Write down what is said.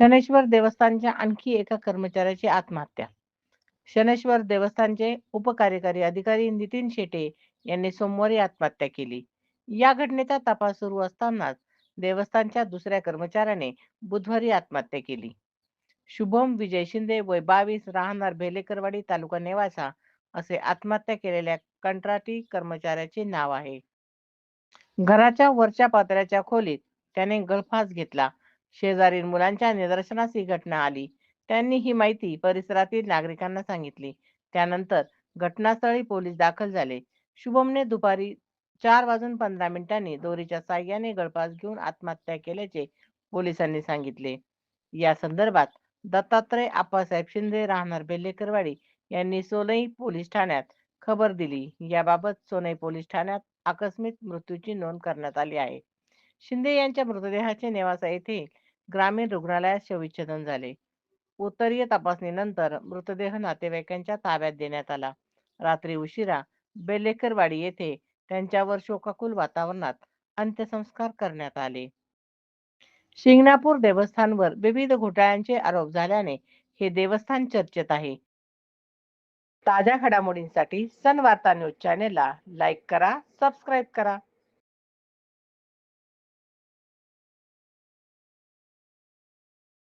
शनेश्वर देवस्थानच्या आणखी एका कर्मचाऱ्याची आत्महत्या. शनेश्वर देवस्थानचे उपकार्यकारी अधिकारी नितीन शेटे यांनी सोमवारी आत्महत्या केली. या घटनेचा तपास सुरू असतानाच देवस्थानच्या दुसऱ्या कर्मचाऱ्याने बुधवारी आत्महत्या केली. शुभम विजय शिंदे वय बावीस राहणार भेलेकरवाडी तालुका नेवासा असे आत्महत्या केलेल्या कंत्राटी कर्मचाऱ्याचे नाव आहे. घराच्या वरच्या पात्राच्या खोलीत त्याने गळफास घेतला शेजारील मुलांच्या निदर्शनास ही घटना आली. त्यांनी ही माहिती परिसरातील नागरिकांना सांगितली. त्यानंतर घटनास्थळी पोलीस दाखल झाले. शुभमने दुपारी चार वाजून पंधरा मिनिटांनी दोरीच्या साह्याने गळफास घेऊन आत्महत्या केल्याचे पोलिसांनी सांगितले. या संदर्भात दत्तात्रय आप्पासाहेब शिंदे राहणार बेल्लेकरवाडी यांनी सोनई पोलीस ठाण्यात खबर दिली. याबाबत सोनई पोलीस ठाण्यात आकस्मिक मृत्यूची नोंद करण्यात आली आहे. शिंदे यांच्या मृतदेहाचे नेवासा येथे ग्रामीण रुग्णालयात शवविच्छेदन झाले. उत्तरीय तपासणीनंतर मृतदेह नातेवाईकांच्या ताब्यात देण्यात आला. रात्री उशिरा बेलेकरवाडी येथे त्यांच्यावर शोकाकुल वातावरणात अंत्यसंस्कार करण्यात आले. शिंगणापूर देवस्थानवर विविध घोटाळ्यांचे आरोप झाल्याने हे देवस्थान चर्चेत आहे. ताज्या घडामोडींसाठी सनवार्ता न्यूज चॅनेलला लाईक करा सबस्क्राईब करा.